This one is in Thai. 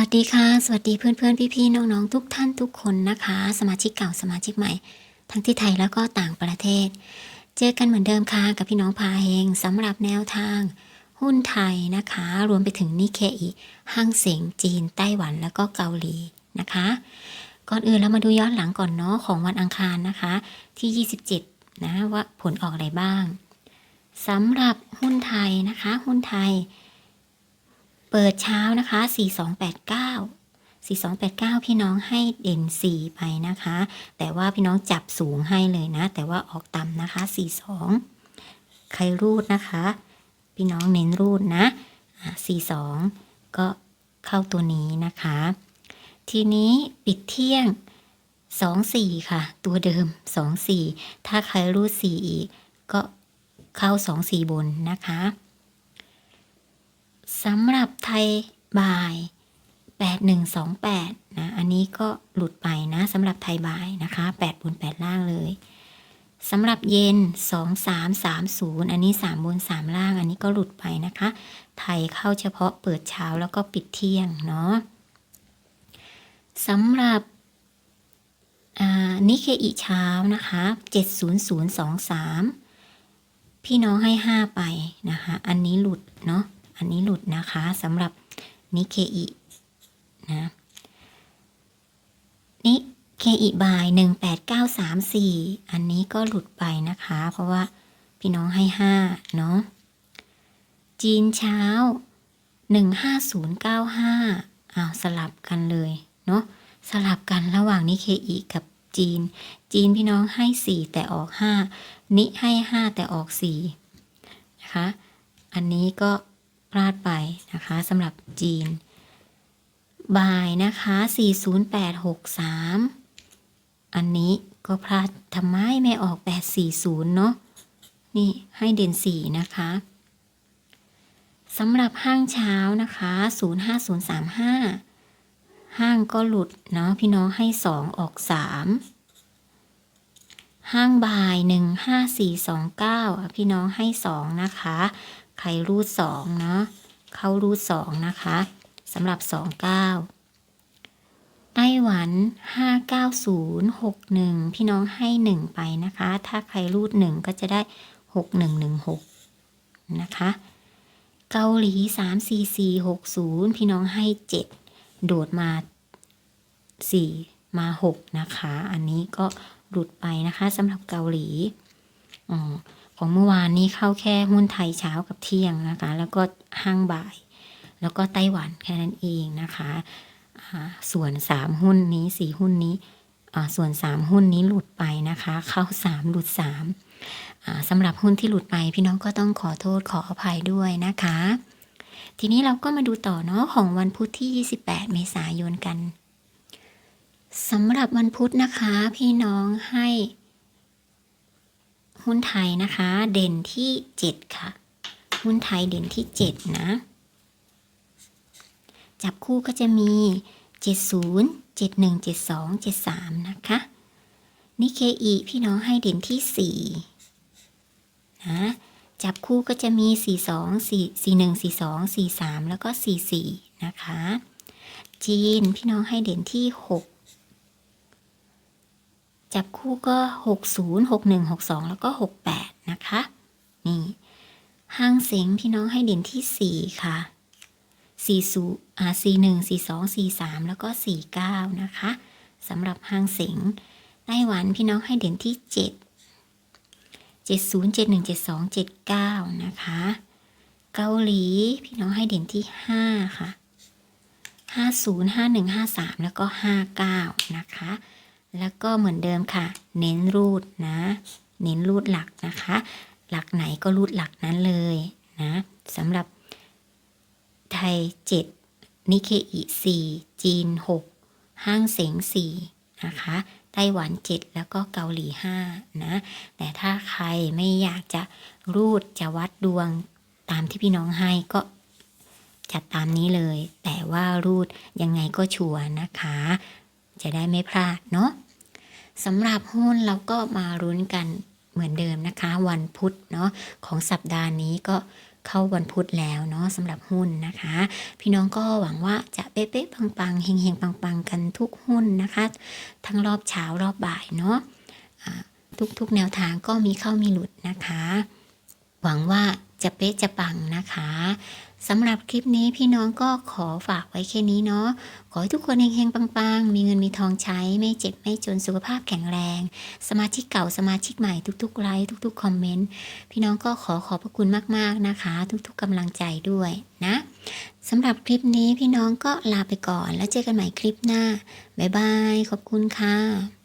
วัสดีค่ะ สวัสดีเพื่อนเพื่อนพี่พี่ๆน้องๆ ทุกท่านทุกคนนะคะ สมาชิกเก่าสมาชิกใหม่ ทั้งที่ไทยแล้วก็ต่างประเทศ เจอกันเหมือนเดิมค่ะ กับพี่น้องพาเฮงสำหรับแนวทาง หุ้นไทยนะคะ รวมไปถึงนิเคอีห้างเสียงจีน ไต้หวันแล้วก็เกาหลีนะคะ ก่อนอื่นเรามาดูย้อนหลังก่อนเนาะของวันอังคารนะคะ ที่ 27 นะว่าผลออกอะไรบ้างสำหรับหุ้นไทยนะคะ หุ้นไทย เปิดเช้านะคะ 4289 4289 พี่น้องให้เด่น 4 ไปนะคะ แต่ว่าพี่น้องจับสูงให้เลยนะ แต่ว่าออกต่ำนะคะ 42 ใครรูดนะคะ พี่น้องเน้นรูดนะ 42 ก็เข้าตัวนี้นะคะ ทีนี้ปิดเที่ยง 24 ค่ะ ตัวเดิม 24 ถ้าใครรูด 4 อีก ก็เข้า 24 บนนะคะ สำหรับไทยบ่าย 8128 นะ อันนี้ก็หลุดไปนะสำหรับไทยบ่ายนะคะ8บน8 ล่างเลยสำหรับเย็น 2330 อันนี้ 3 บน 3 ล่าง อันนี้ก็หลุดไปนะคะ ไทยเข้าเฉพาะเปิดเช้าแล้วก็ปิดเที่ยงเนาะสำหรับนิเคอิเช้านะคะ 70023 พี่น้องให้ 5 ไปนะคะ อันนี้หลุดเนาะ อันนี้หลุดนะคะสำหรับนิเคอินะนิเคอิบายหนึ่งแปดเก้าสามสี่อันนี้ก็หลุดไปนะคะ เพราะว่าพี่น้องให้ห้าเนาะจีนเช้าหนึ่งห้าศูนย์เก้าห้าอ้าวสลับกันเลยเนาะสลับกันระหว่างนิเคอิกับจีน จีนพี่น้องให้สี่แต่ออกห้านิให้ห้าแต่ออกสี่นะคะ อันนี้ก็าดไปนะคะสำหรับจีน บ่ายนะคะ 40863 อันนี้ก็พลาดทำไมไม่ออก 840 เนาะนี่ให้เด่น 4 นะคะสำหรับห้างเช้านะคะ 05035 ห้างก็หลุดเนาะพี่น้องให้ 2 ออก 3 ห้างบ่าย 15429อะพี่น้องให้ 2 นะคะ ใครรูด2เนาะเข้ารูด2นะคะสำหรับ29ไต้หวัน 59061 พี่น้องให้ 1 ไปนะคะ ถ้าใครรูด 1 ก็จะได้ 6116 นะคะ เกาหลี 34460 พี่น้องให้ 7 โดดมา 4 มา 6 นะคะ อันนี้ก็หลุดไปนะคะสำหรับเกาหลี อ๋อ ของเมื่อวานนี้เข้าแค่หุ้นไทยเช้ากับเที่ยงนะคะ แล้วก็ห้างบ่าย แล้วก็ไต้หวันแค่นั้นเองนะคะส่วน 3 หุ้นนี้ 4 หุ้นนี้ส่วน 3 หุ้นนี้หลุดไปนะคะ เข้า 3 หลุด3าสำหรับหุ้นที่หลุดไปพี่น้องก็ต้องขอโทษขออภัยด้วยนะคะ ทีนี้เราก็มาดูต่อเนาะของวันพุธที่ 28 เมษายนกันสำหรับวันพุธนะคะ พี่น้องให้ หุ้นไทยนะคะ เด่นที่ 7 ค่ะ หุ้นไทยเด่นที่ 7 นะ จับคู่ก็จะมี 70 71 72 73 นะคะนิเคอีพี่น้องให้เด่นที่ 4 นะ จับคู่ก็จะมี 42 4 41 42 43 แล้วก็ 44 นะคะ จีนพี่น้องให้เด่นที่ 6 จับคู่ก็ 60 61 62 แล้วก็ 68 นะคะ นี่ห้างเสงพี่น้องให้เด่นที่ 4 ค่ะ40อ่า41 42 43 แล้วก็ 49 นะคะสำหรับห้างเสงไต้หวันพี่น้องให้เด่นที่ 7 70 71 72 79 นะคะ เกาหลีพี่น้องให้เด่นที่ 5 ค่ะ 50 51 53 แล้วก็ 59 นะคะ แล้วก็เหมือนเดิมค่ะ เน้นรูดนะ เน้นรูดหลักนะคะ หลักไหนก็รูดหลักนั้นเลยนะสำหรับไทย 7 นิเคอิ4จีน 6 ห้างเสง4นะคะ ไต้หวัน 7 แล้วก็เกาหลี 5 นะ แต่ถ้าใครไม่อยากจะรูดจะวัดดวงตามที่พี่น้องให้ก็จัดตามนี้เลย แต่ว่ารูดยังไงก็ชัวร์นะคะ จะได้ไม่พลาดเนาะ สำหรับหุ้นเราก็มารุ้นกันเหมือนเดิมนะคะ วันพุธเนาะของสัปดาห์นี้ก็เข้าวันพุธแล้วเนาะสำหรับหุ้นนะคะ พี่น้องก็หวังว่าจะเป๊ะๆปังๆเฮงๆปังๆกันทุกหุ้นนะคะ ทั้งรอบเช้ารอบบ่ายเนาะทุกๆแนวทางก็มีเข้ามีหลุดนะคะ หวังว่าจะเป๊ะจะปังนะคะ สำหรับคลิปนี้พี่น้องก็ขอฝากไว้แค่นี้เนาะ ขอให้ทุกคนเฮงๆ ปังๆ มีเงินมีทองใช้ ไม่เจ็บไม่จนสุขภาพแข็งแรง สมาชิกเก่าสมาชิกใหม่ทุกๆไลค์ทุกๆคอมเมนต์ พี่น้องก็ขอขอบพระคุณมากๆนะคะ ทุกๆกำลังใจด้วยนะสำหรับคลิปนี้พี่น้องก็ลาไปก่อนแล้วเจอกันใหม่คลิปหน้า บ๊ายบาย ขอบคุณค่ะ